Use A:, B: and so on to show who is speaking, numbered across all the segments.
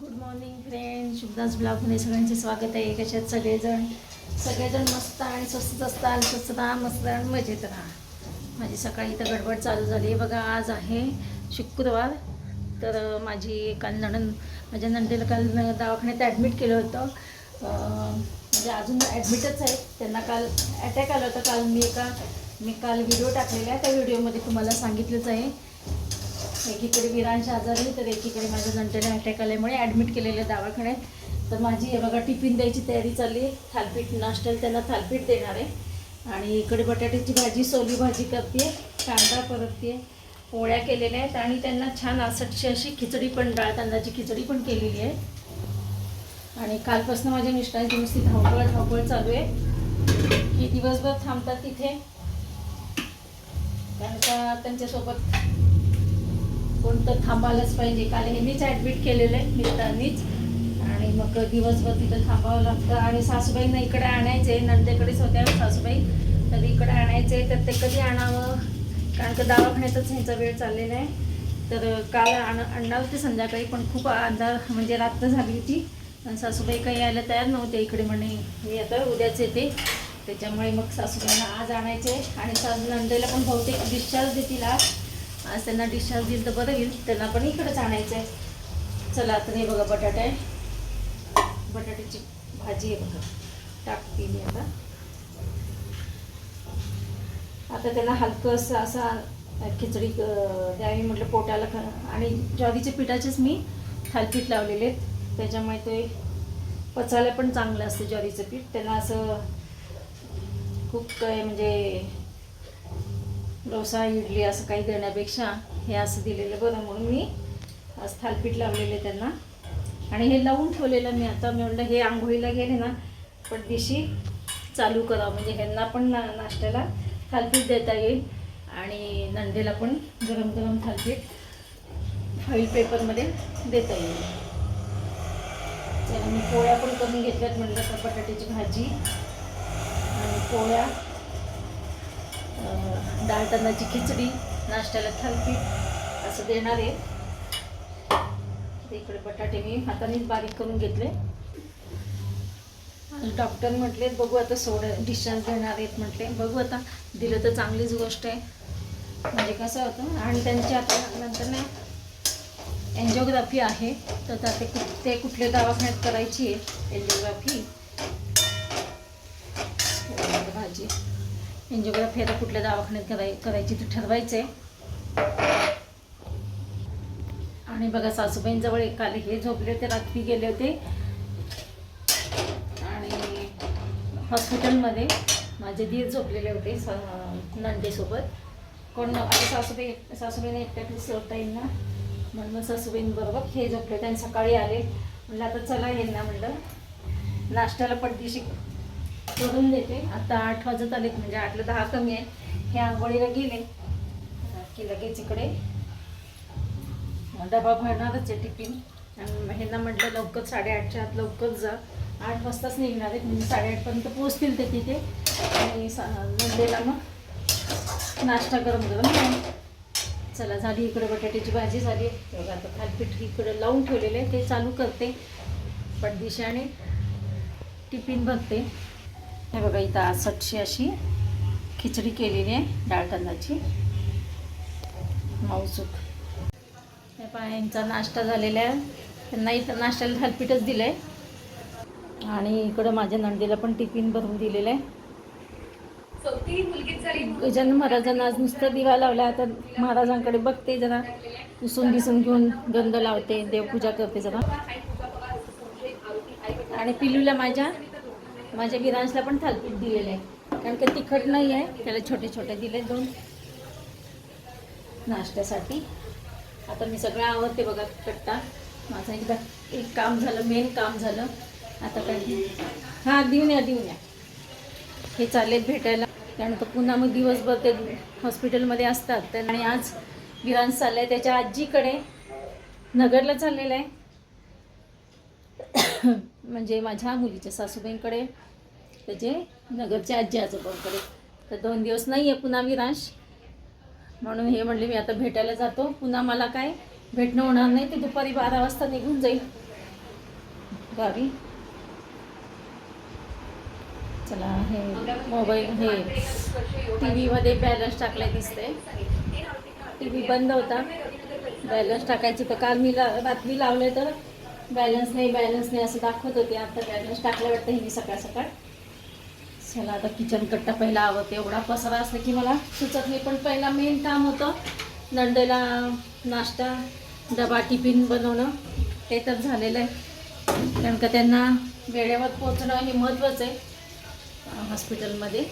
A: Good morning friend शुभदास ब्लॉगमध्ये सगळ्यांचे स्वागत आहे. कशात सगळेजण? सगळेजण मस्त आणि स्वस्त असतात स्वस्त राहा मस्त आणि मजेत राहा. माझी सकाळी इथं गडबड चालू झाली. आहे बघा आज आहे शुक्रवार. तर माझी काल नणन माझ्या नंदेला काल दवाखान्यात ॲडमिट केलं होतं. म्हणजे अजून ॲडमिटच आहे. त्यांना काल अटॅक आला होता. काल मी एका मी काल व्हिडिओ टाकलेला आहे. त्या व्हिडिओमध्ये तुम्हाला सांगितलंच आहे. एकीकडे विरांश आजारी तर एकीकडे माझ्या नंटेला अटॅक आल्यामुळे ॲडमिट केलेलं दवाखान्यात तर माझी हे बघा टिफिन द्यायची तयारी चालली आहे. थालपीठ नाश्त्याला त्यांना थालपीठ देणार आहे. आणि इकडे बटाट्याची भाजी सोली भाजी करते कांदा परतते पोळ्या केलेल्या आहेत. आणि त्यांना छान आसटशी अशी खिचडी पण डाळ तांदळाची खिचडी पण केलेली आहे. आणि कालपासून माझ्या मिस्टरांची नुसती धावपळ धावपळ चालू आहे. की दिवसभर थांबतात तिथे. त्यांचा त्यांच्यासोबत कोणतं थांबायलाच पाहिजे. काल ह्यांनीच ॲडमिट केलेलं आहे मित्रांनीच. आणि मग दिवसभर तिथं थांबावं लागतं. आणि सासूबाईंना इकडे आणायचे नंदेकडेच होत्या हो सासूबाई. तर इकडे आणायचे तर ते कधी आणावं? कारण का दवाखान्यातच ह्यांचा वेळ चाललेला आहे. तर काल आण आणणार होते संध्याकाळी पण खूप अंधार म्हणजे रात्र झाली होती. आणि सासूबाई काही यायला तयार नव्हते इकडे म्हणे. मी आता उद्याच येते. त्याच्यामुळे मग सासूबाईंना आज आणायचे आणि सासू नंदेला पण बहुतेक डिस्चार्ज देतील आज. आज त्यांना डिस्चार्ज दिलं तर बरं येईल त्यांना पण इकडंच आणायचं आहे चला आता हे बघा बटाटा. आहे बटाट्याची भाजी आहे बघा. टाकते मी आता. आता त्यांना हलकंसं असा खिचडी द्यावी म्हटलं पोटाला खरं आणि ज्वारीच्या पिठाचेच मी थालपीठ लावलेले आहेत. त्याच्यामुळे ते पचायला पण चांगलं असतं ज्वारीचं पीठ. त्यांना असं खूप काय म्हणजे डोसा इडली असं काही देण्यापेक्षा हे असं दिलेलं बरं म्हणून मी आज थालपीठ लावलेले त्यांना. आणि हे लावून ठेवलेलं मी आता. मी म्हटलं हे आंघोळीला गेले ना पण दिशी चालू करा. म्हणजे ह्यांना पण ना नाश्त्याला थालपीठ देता येईल. आणि नंदेला पण गरम गरम थालपीठ फॉईल पेपरमध्ये देता येईल. त्याला मी पोळ्या पण करून घेतल्यात म्हटलं तर बटाट्याची भाजी आणि पोळ्या अं, डाळ खिचडी नाश्त्याला थालपीठ असं देणार आहे. इकडे बटाटे मी हातानेच बारीक करून घेतले. आणि डॉक्टर म्हटले बघू आता सोड डिस्चार्ज देणार आहेत म्हटले. बघू आता दिलं तर चांगलीच गोष्ट आहे. म्हणजे कसं होतं आणि त्यांची आता नंतर नाही एन्जिओग्राफी आहे. तर आता ते कुठ ते कुठल्या दवाखान्यात करायची आहे एन्जिओग्राफी भाजी. एन्जिओग्राफी आता कुठल्या दवाखान्यात कराय करायची ते ठरवायचं आहे आणि बघा सासूबाईंजवळ काल हे झोपले होते रात्री गेले होते. आणि हॉस्पिटलमध्ये माझे दीर झोपलेले होते स- नंदेसोबत. कोण आता सासूबाई सासूबाईने एकट्यातली सोडता येईल ना? म्हणून मग सासूबाईंबरोबर हे झोपले होते आणि सकाळी आले. म्हणलं आता चला येईल ना म्हणलं. नाश्त्याला पडदिशी करून देते. आता आठ वाजत आलेत म्हणजे आठला दहा कमी आहे हे आंघोळीला गेले. की लगेच इकडे. डबा भरणारच आहे टिफिन. आणि ह्यांना म्हटलं लवकर साडेआठच्या आत लवकर जा. आठ वाजताच निघणार आहेत म्हणजे साडेआठपर्यंत पोहोचतील ते तिथे. आणि सा मग नाश्ता गरम गरम चला झाली इकडे बटाट्याची भाजी झाली. बघा आता थालपीठ इकडे लावून ठेवलेले ते चालू करते. पडदिशी आणि टिफिन भरते. हे बघा इथं आसटशी अशी खिचडी केलेली आहे डाळ तांदळाची मौसूक हे पहा यांचा नाश्ता झालेला आहे त्यांना इथं नाश्त्याला थालपीठच दिलं आहे आणि इकडं माझ्या नंदीला पण टिफिन भरून दिलेलं आहे गजानन महाराजांना आज नुसतं दिवा लावला आता महाराजांकडे बघते जरा पुसून बिसून घेऊन गंध लावते देवपूजा करते जरा आणि पिलूला माझ्या माझ्या गिरांशला पण थालपीठ दिलेलं आहे. कारण की तिखट नाही आहे त्याला छोटे छोटे दिले दोन. नाश्त्यासाठी. आता मी सगळं आवडते बघा कट्टा माझं एकदा एक काम झालं मेन काम झालं. आता काय? हां देऊन या देऊन या. हे चाललेत भेटायला. त्यानंतर पुन्हा मग दिवसभर ते हॉस्पिटलमध्ये असतात. तर आणि आज विरांश चाललं आहे त्याच्या आजीकडे. नगरला चाललेलं आहे. म्हणजे माझ्या मुलीच्या सासूबाईंकडे. म्हणजे त्याचे नगरच्या आजी आजोबांकडे. तर दोन दिवस नाही आहे पुन्हा विरांश. म्हणून हे म्हणले मी आता भेटायला जातो. पुन्हा मला काय? भेटणं होणार नाही. ते दुपारी बारा वाजता निघून जाईल. गावी. चला हे मोबाईल हे टी व्हीमध्ये बॅलन्स टाकलाय दिसते टी व्ही बंद होता. बॅलन्स टाकायची तर काल मी ला बातमी लावले तर बॅलन्स नाही बॅलन्स नाही असं दाखवत होते. आता बॅलन्स टाकलं वाटतं हे मी सकाळ सकाळ चला आता किचन कट्टा पहिला आवडते एवढा पसारा असला की मला सुचत नाही. पण पहिला मेन काम होतं नंदेला नाश्ता डबा टिफिन बनवणं. ते तर झालेलं आहे. कारण का त्यांना वेळेवर पोचणं हे महत्त्वाचं आहे. हॉस्पिटलमध्ये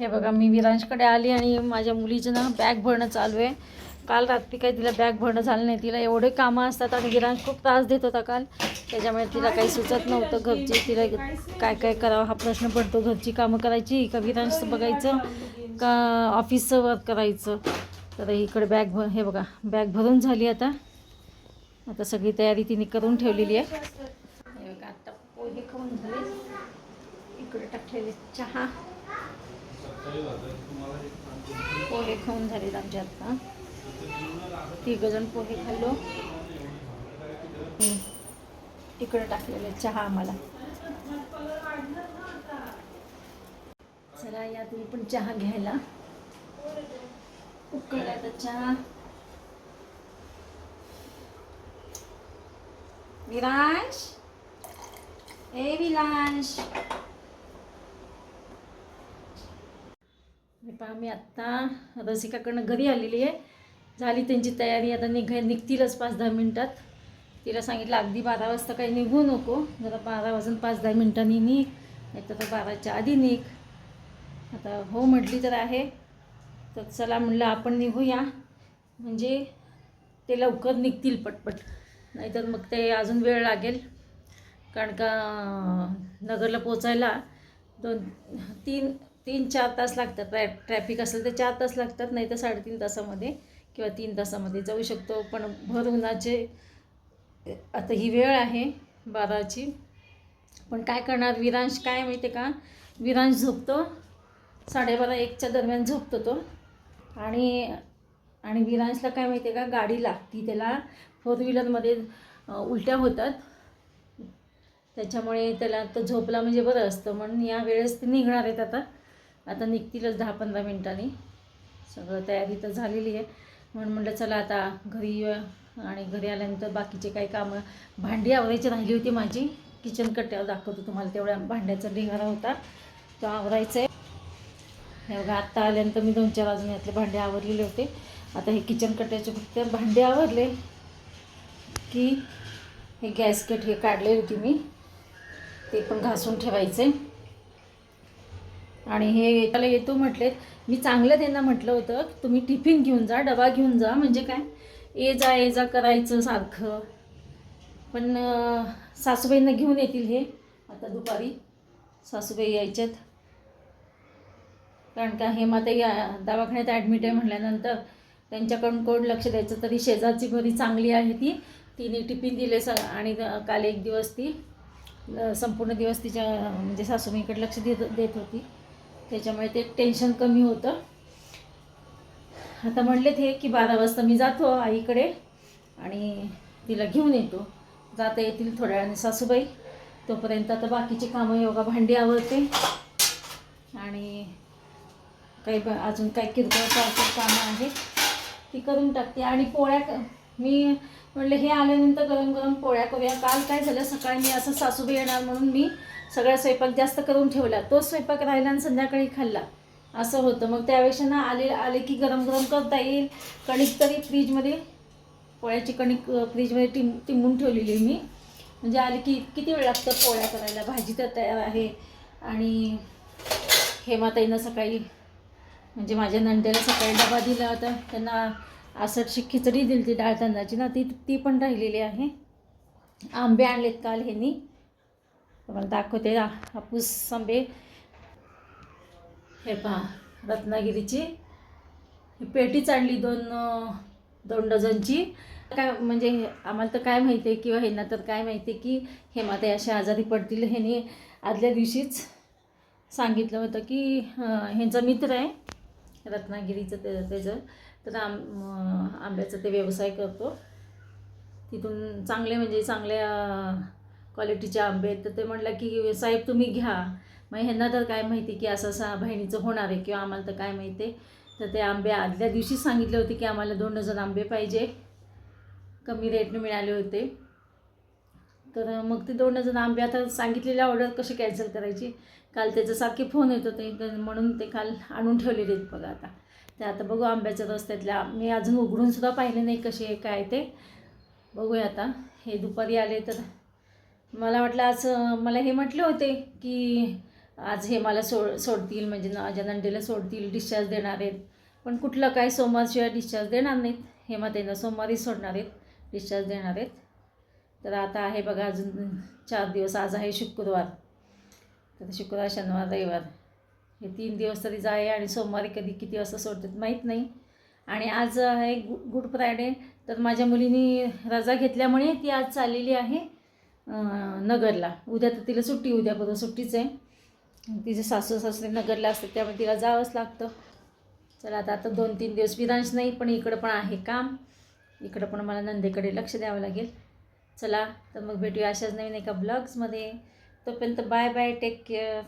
A: हे बघा मी विरांशकडे आली आणि माझ्या मुलीचं ना बॅग भरणं चालू आहे. काल रात्री काही तिला बॅग भरणं झालं नाही. तिला एवढे कामं असतात आणि विरांश खूप त्रास देत होता काल. त्याच्यामुळे तिला काही सुचत नव्हतं घरची. तिला काय काय करावं हा प्रश्न पडतो. घरची कामं करायची का विरांशचं बघायचं का ऑफिसचं वर्क करायचं? तर इकडे बॅग भर हे बघा बॅग भरून झाली आता. आता सगळी तयारी तिने करून ठेवलेली आहे. हे बघा आता पोहे खाऊन झाले. इकडे टाकलेले चहा. पोहे खाऊन झालेत आमच्या आता. तिघजण पोहे खाल्लो. इकडे टाकलेले चहा आम्हाला. चला या तुम्ही पण चहा घ्यायला. उकळला चहा. विरांश? ए विलांश पहा मी आत्ता रसिकाकडनं घरी आलेली आहे. झाली त्यांची तयारी आता निघ निघतीलच पाच दहा मिनटात. तिला सांगितलं अगदी बारा वाजता काही निघू नको. जरा बारा वाजून पाच दहा मिनटांनी निघ नाही तर बाराच्या आधी निघ. आता हो म्हटली तर आहे. तर चला म्हणलं आपण निघूया. म्हणजे ते लवकर निघतील पटपट. नाहीतर मग ते अजून वेळ लागेल. कारण का नगरला पोचायला दोन तीन तीन चार तास लागतात. ट्रॅ ट्रॅफिक असेल तर चार तास लागतात नाही तर साडेतीन तासामध्ये किंवा तीन तासामध्ये जाऊ शकतो. पण भर उन्हाचे आता ही वेळ आहे बाराची. पण काय करणार? विरांश काय माहिती आहे का? विरांश झोपतो. साडेबारा एकच्या दरम्यान झोपतो तो. आणि आणि विरांशला काय माहिती आहे का? गाडी लागती. त्याला फोर व्हीलरमध्ये उलट्या होतात. त्याच्यामुळे त्याला तो झोपला म्हणजे बरं असतं. म्हणून या वेळेस ते निघणार आहेत आता. आता निघतीलच दहा पंधरा मिनटांनी. सगळं तयारी तर झालेली आहे. म्हणून म्हटलं चला आता घरी येऊया. आणि घरी आल्यानंतर बाकीचे काही कामं. भांडी आवरायची राहिली होती माझी. किचन कट्ट्यावर दाखवतो तुम्हाला. तेवढ्या भांड्याचा ढिगारा होता. तो आवरायचा आहे हे बघा आत्ता आल्यानंतर मी दोन चार बाजून यातले भांडे आवरलेले होते. आता हे किचन कट्ट्याचे फक्त भांडे आवरले. की हे गॅसकेट हे काढले होते मी. ते पण घासून ठेवायचे आणि हे त्याला येतो म्हटलेत. मी चांगलं त्यांना म्हटलं होतं की तुम्ही टिफिन घेऊन जा डबा घेऊन जा म्हणजे काय? ये जा ये जा करायचं सारखं. पण सासूबाईंना घेऊन येतील हे. आता दुपारी सासूबाई यायच्यात. कारण का हे माता या दवाखान्यात ॲडमिट आहे म्हटल्यानंतर त्यांच्याकडून कोण लक्ष द्यायचं? तरी शेजारची बरी चांगली आहे ती. तिने टिफिन दिले स आणि काल एक दिवस ती संपूर्ण दिवस तिच्या म्हणजे सासूबाईकडे लक्ष देत देत होती. त्याच्यामुळे ते टेन्शन कमी होतं. आता म्हणले ते की बारा वाजता मी जातो आईकडे आणि तिला घेऊन येतो. जाता येतील थोड्या वेळाने सासूबाई. तोपर्यंत आता बाकीची कामं योगा भांडी आवडते आणि काही ब- अजून काही किरकोळ कामं आहेत. ती करून टाकते. आणि पोळ्या मी म्हणले हे आल्यानंतर गरम गरम पोळ्या करूया. काल काय झालं सकाळी मी असं सासूबाई येणार म्हणून मी सगळा स्वयंपाक जास्त करून ठेवला. तो स्वयंपाक राहिला आणि संध्याकाळी खाल्ला. असं होतं. मग त्यापेक्षा ना आले आले की गरम गरम करता येईल. कणिक तरी फ्रीजमध्ये पोळ्याची कणिक फ्रीजमध्ये टिम टिंबून ठेवलेली मी. म्हणजे आले की किती वेळ लागतं पोळ्या करायला? भाजी तर तयार आहे. आणि हेमाताईनं सकाळी म्हणजे माझ्या नंदेला सकाळी डबा दिला होता. त्यांना आसटशी खिचडी दिली ती डाळ तांदळाची ना ती ती पण राहिलेली आहे. आंबे आणलेत काल ह्यांनी. तुम्हाला दाखवते हापूस आंबे. हे पहा रत्नागिरीची. पेटीच आणली दोन दोन डझनची. काय म्हणजे आम्हाला तर काय माहिती आहे किंवा ह्यांना तर काय माहिती आहे की हेमाताई अशा आजारी पडतील ह्याने आदल्या दिवशीच सांगितलं होतं की ह्यांचा मित्र आहे रत्नागिरीचं ते त्याचं. तर आम आंब्याचा ते व्यवसाय करतो. तिथून चांगले म्हणजे चांगल्या क्वालिटीचे आंबे आहेत. तर ते म्हटलं की साहेब तुम्ही घ्या. मग ह्यांना तर काय माहिती की असं असं बहिणीचं होणार आहे किंवा आम्हाला तर काय माहिती आहे. तर ते आंबे आदल्या दिवशी सांगितले होते की आम्हाला दोन डझन आंबे पाहिजे. कमी रेटने मिळाले होते. तर मग ते दोन डझन आंबे आता सांगितलेल्या ऑर्डर कशी कॅन्सल करायची? काल त्याचं सारखे फोन येत होते. तर म्हणून ते काल आणून ठेवलेले आहेत बघा आता. ते आता बघू आंब्याच्या रस्त्यातल्या. मी अजून उघडून सुद्धा पाहिले नाही कसे काय ते. बघूया आता. हे दुपारी आले तर. मला वाटलं आज मला हे म्हटले होते की आज हे मला सोड सोडतील म्हणजे माझ्या नंदेला सोडतील डिस्चार्ज देणार आहेत. पण कुठलं काय सोमवारशिवाय डिस्चार्ज देणार नाहीत. हे मग त्यांना सोमवारी सोडणार आहेत डिस्चार्ज देणार आहेत. तर आता आहे बघा अजून चार दिवस. आज आहे शुक्रवार. तर शुक्रवार शनिवार रविवार. हे तीन दिवस तरी जाय आणि सोमवारी कधी किती वाजता सोडतात माहीत नाही. आणि आज आहे गु गुड फ्रायडे तर माझ्या मुलीनी रजा घेतल्यामुळे ती आज चाललेली आहे नगरला. उद्या तर तिला सुट्टी उद्या परवा सुट्टीच आहे. तिचे सासू सासरे नगरला असते त्यामुळे तिला जावंच लागतं. चला आता आता दोन तीन दिवस विरांश नाही पण इकडं पण आहे काम. इकडं पण मला नंदेकडे लक्ष द्यावं लागेल. चला तर मग भेटूया अशाच नवीन एका ब्लॉग्समध्ये. तोपर्यंत बाय बाय टेक केअर